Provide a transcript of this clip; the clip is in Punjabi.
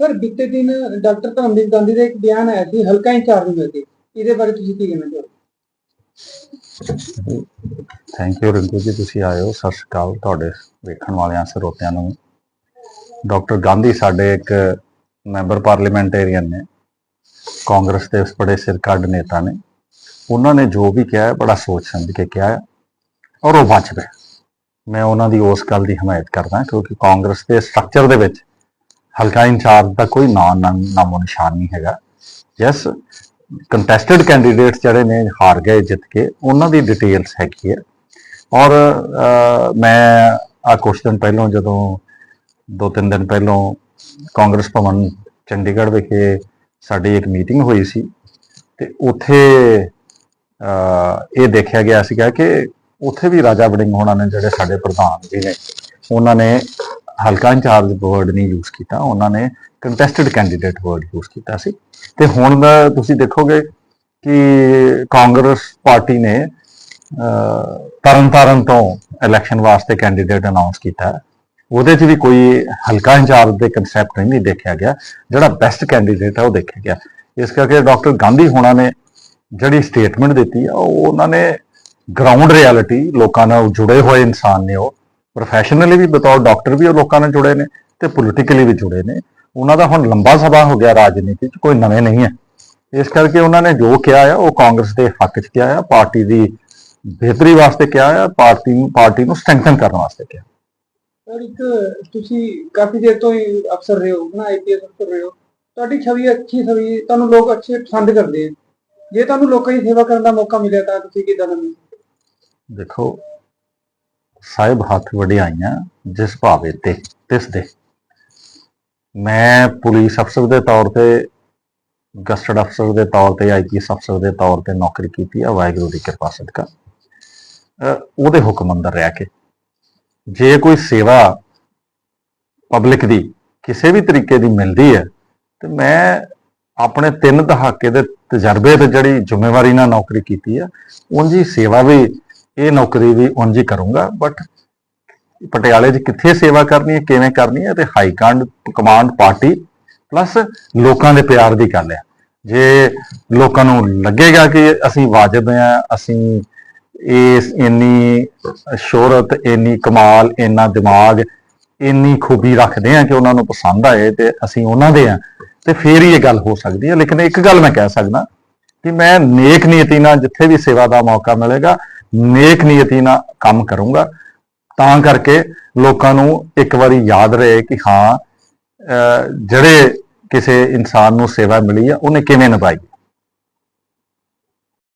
ਸਰ, ਬੀਤੇ ਦਿਨ ਡਾਕਟਰ ਧਰਮਵੀਰ ਗਾਂਧੀ ਦਾ ਇੱਕ ਬਿਆਨ ਆਇਆ ਸੀ, ਹਲਕਾ ਇੰਚਾਰਜ ਨੂੰ ਲੈ ਕੇ ਇਹਦੇ ਬਾਰੇ ਤੁਸੀਂ ਕੀ ਕਹਿਣਾ ਚਾਹੋਗੇ? ਥੈਂਕ ਯੂ ਰਿੰਕੂ ਜੀ, ਤੁਸੀਂ ਆਇਓ। ਸਤਿ ਸ਼੍ਰੀ ਅਕਾਲ। ਤੁਹਾਡੇ ਵੇਖਣ ਵਾਲਿਆਂ, ਸਰੋਤਿਆਂ ਨੂੰ। ਡਾਕਟਰ ਗਾਂਧੀ ਸਾਡੇ ਇੱਕ ਮੈਂਬਰ ਪਾਰਲੀਮੈਂਟੇਰੀਅਨ ਨੇ। ਕਾਂਗਰਸ ਦੇ ਉਸ ਬੜੇ ਸਿਰਕੱਢ ਨੇਤਾ ਨੇ। ਉਹਨਾਂ ਨੇ ਜੋ ਵੀ ਕਿਹਾ, ਬੜਾ ਸੋਚ ਸਮਝ ਕੇ ਕਿਹਾ ਹੈ ਔਰ ਉਹ ਬਚ ਗਏ ਮੈਂ ਉਹਨਾਂ ਦੀ ਉਸ ਗੱਲ ਦੀ ਹਮਾਇਤ ਕਰਦਾ ਕਿਉਂਕਿ ਕਾਂਗਰਸ ਦੇ ਸਟਰਕਚਰ ਦੇ ਵਿੱਚ ਹਲਕਾ ਇੰਚਾਰਜ ਦਾ ਕੋਈ ਨਾਂ ਨਾਮੋ ਨਿਸ਼ਾਨ ਨਹੀਂ ਹੈਗਾ। ਯੈਸ ਕੰਟੈਸਟਡ ਕੈਂਡੀਡੇਟਸ ਜਿਹੜੇ ਨੇ, ਹਾਰ ਗਏ ਜਿੱਤ ਕੇ, ਉਹਨਾਂ ਦੀ ਡਿਟੇਲਸ ਹੈਗੀ ਹੈ ਔਰ ਮੈਂ ਆ ਕੁਛ ਦਿਨ ਪਹਿਲਾਂ ਜਦੋਂ, ਦੋ ਤਿੰਨ ਦਿਨ ਪਹਿਲਾਂ ਕਾਂਗਰਸ ਭਵਨ ਚੰਡੀਗੜ੍ਹ ਵਿਖੇ ਸਾਡੀ ਇੱਕ ਮੀਟਿੰਗ ਹੋਈ ਸੀ, ਤੇ ਉੱਥੇ ਇਹ ਦੇਖਿਆ ਗਿਆ ਸੀਗਾ ਕਿ ਉੱਥੇ ਵੀ ਰਾਜਾ ਵੜਿੰਗ ਹੋਣਾ ਨੇ ਜਿਹੜੇ ਸਾਡੇ ਪ੍ਰਧਾਨ ਜੀ ਨੇ, ਉਹਨਾਂ ਨੇ ਹਲਕਾ ਇੰਚਾਰਜ ਵਰਡ ਨਹੀਂ ਯੂਜ਼ ਕੀਤਾ ਉਹਨਾਂ ਨੇ ਕੰਟੈਸਟਡ ਕੈਂਡੀਡੇਟ ਵਰਡ ਯੂਜ਼ ਕੀਤਾ ਸੀ। ਤੇ ਹੁਣ ਦਾ ਤੁਸੀਂ ਦੇਖੋਗੇ ਕਿ ਕਾਂਗਰਸ ਪਾਰਟੀ ਨੇ ਅਹ, ਤਰਨਤਾਰਨ ਤੋਂ ਇਲੈਕਸ਼ਨ ਵਾਸਤੇ ਕੈਂਡੀਡੇਟ ਅਨਾਉਂਸ ਕੀਤਾ ਉਹਦੇ 'ਚ ਵੀ ਕੋਈ ਹਲਕਾ ਇੰਚਾਰਜ ਦੇ ਕਨਸੈਪਟ ਨਹੀਂ ਦੇਖਿਆ ਗਿਆ। ਜਿਹੜਾ ਬੈਸਟ ਕੈਂਡੀਡੇਟ ਹੈ ਉਹ ਦੇਖਿਆ ਗਿਆ। ਇਸ ਕਰਕੇ ਡਾਕਟਰ ਗਾਂਧੀ ਹੋਣਾ ਨੇ ਜਿਹੜੀ ਸਟੇਟਮੈਂਟ ਦਿੱਤੀ ਆ ਉਹ ਉਹਨਾਂ ਨੇ ਗਰਾਊਂਡ ਰਿਐਲਿਟੀ ਲੋਕਾਂ ਨਾਲ ਜੁੜੇ ਹੋਏ ਇਨਸਾਨ ਨੇ ਉਹ। ਪ੍ਰੋਫੈਸ਼ਨਲੀ ਵੀ ਬਤੌਰ ਡਾਕਟਰ ਵੀ ਉਹ ਲੋਕਾਂ ਨਾਲ ਜੁੜੇ ਨੇ ਤੇ ਪੋਲੀਟੀਕਲੀ ਵੀ ਜੁੜੇ ਨੇ। ਉਹਨਾਂ ਦਾ ਹੁਣ ਲੰਬਾ ਸਭਾ ਹੋ ਗਿਆ ਰਾਜਨੀਤੀ 'ਚ ਕੋਈ ਨਵੇਂ ਨਹੀਂ ਹੈ। ਇਸ ਕਰਕੇ ਉਹਨਾਂ ਨੇ ਜੋ ਕਿਹਾ ਆ ਉਹ ਕਾਂਗਰਸ ਦੇ ਹੱਕ 'ਚ ਕਿਹਾ ਆ ਪਾਰਟੀ ਦੀ ਬਿਹਤਰੀ ਵਾਸਤੇ ਕਿਹਾ ਆ ਪਾਰਟੀ ਨੂੰ ਪਾਰਟੀ ਨੂੰ ਸਟਰੈਂਥਨ ਕਰਨ ਵਾਸਤੇ ਕਿਹਾ। ਸਰ ਇੱਕ ਤੁਸੀਂ ਕਾਫੀ ਦੇਰ ਤੋਂ ਹੀ ਅਫਸਰ ਰਹੇ ਹੋ ਨਾ ਆਈਪੀਐਸ ਅਫਸਰ ਰਹੇ ਹੋ। ਤੁਹਾਡੀ ਛਵੀ ਅੱਛੀ ਛਵੀ ਤੁਹਾਨੂੰ ਲੋਕ ਅੱਛੇ ਪਸੰਦ ਕਰਦੇ ਆ। ਜੇ ਤੁਹਾਨੂੰ ਲੋਕਾਂ ਦੀ ਸੇਵਾ ਕਰਨ ਦਾ ਮੌਕਾ ਮਿਲਿਆ ਤਾਂ ਤੁਸੀਂ ਕਿਦਾਂ ਦਾ ਦੇਖੋ ਸਾਹਿਬ ਹੱਥ ਵਡਿਆਈਆਂ ਜਿਸ ਭਾਵੇ ਤੇ, ਤਿਸ ਦੇ। ਮੈਂ ਪੁਲਿਸ ਅਫਸਰ ਦੇ ਤੌਰ ਤੇ, ਗਸਟਡ ਅਫਸਰ ਦੇ ਤੌਰ ਤੇ ਆਈਪੀਐਸ ਅਫਸਰ ਦੇ ਤੌਰ ਤੇ ਨੌਕਰੀ ਕੀਤੀ ਆ, ਵਾਹਿਗੁਰੂ ਦੀ ਕਿਰਪਾ ਸਦਕਾ। ਉਹਦੇ ਹੁਕਮ ਅੰਦਰ ਰਹਿ ਕੇ, ਜੇ ਕੋਈ ਸੇਵਾ ਪਬਲਿਕ ਦੀ, ਕਿਸੇ ਵੀ ਤਰੀਕੇ ਦੀ ਮਿਲਦੀ ਹੈ, ਤੇ ਮੈਂ ਆਪਣੇ ਤਿੰਨ ਦਹਾਕੇ ਦੇ ਤਜਰਬੇ ਤੇ ਜਿਹੜੀ ਜ਼ਿੰਮੇਵਾਰੀ ਨਾਲ ਨੌਕਰੀ ਕੀਤੀ ਆ, ਉਂਝ ਹੀ ਸੇਵਾ ਵੀ ਇਹ ਨੌਕਰੀ ਵੀ ਉਂਝ ਹੀ ਕਰੂੰਗਾ ਬਟ ਪਟਿਆਲੇ 'ਚ ਕਿੱਥੇ ਸੇਵਾ ਕਰਨੀ ਹੈ, ਕਿਵੇਂ ਕਰਨੀ ਹੈ, ਤੇ high command command party plus ਲੋਕਾਂ ਦੇ ਪਿਆਰ ਦੀ ਗੱਲ ਹੈ। ਜੇ ਲੋਕਾਂ ਨੂੰ ਲੱਗੇਗਾ ਕਿ ਅਸੀਂ ਵਾਜਬ ਆ ਅਸੀਂ ਇਸ ਇੰਨੀ ਸ਼ੋਹਰਤ, ਇੰਨੀ ਕਮਾਲ, ਇੰਨਾ ਦਿਮਾਗ, ਇੰਨੀ ਖੂਬੀ ਰੱਖਦੇ ਆ ਕਿ ਉਹਨਾਂ ਨੂੰ ਪਸੰਦ ਆਏ ਤੇ ਅਸੀਂ ਉਹਨਾਂ ਦੇ ਆ ਤੇ ਫੇਰ ਹੀ ਇਹ ਗੱਲ ਹੋ ਸਕਦੀ ਹੈ। ਲੇਕਿਨ ਇੱਕ ਗੱਲ ਮੈਂ ਕਹਿ ਸਕਦਾ ਕਿ ਮੈਂ ਨੇਕ ਨੀਤੀ ਨਾਲ ਜਿੱਥੇ ਵੀ ਸੇਵਾ ਦਾ ਮੌਕਾ ਮਿਲੇਗਾ ਨੇਕ ਨੀਅਤੀ ਨਾਲ ਕੰਮ ਕਰੂੰਗਾ। ਤਾਂ ਕਰਕੇ ਲੋਕਾਂ ਨੂੰ ਇੱਕ ਵਾਰੀ ਯਾਦ ਰਹੇ ਕਿ ਹਾਂ, ਅਹ ਜਿਹੜੇ ਕਿਸੇ ਇਨਸਾਨ ਨੂੰ ਸੇਵਾ ਮਿਲੀ ਆ, ਉਹਨੇ ਕਿਵੇਂ ਨਿਭਾਈ?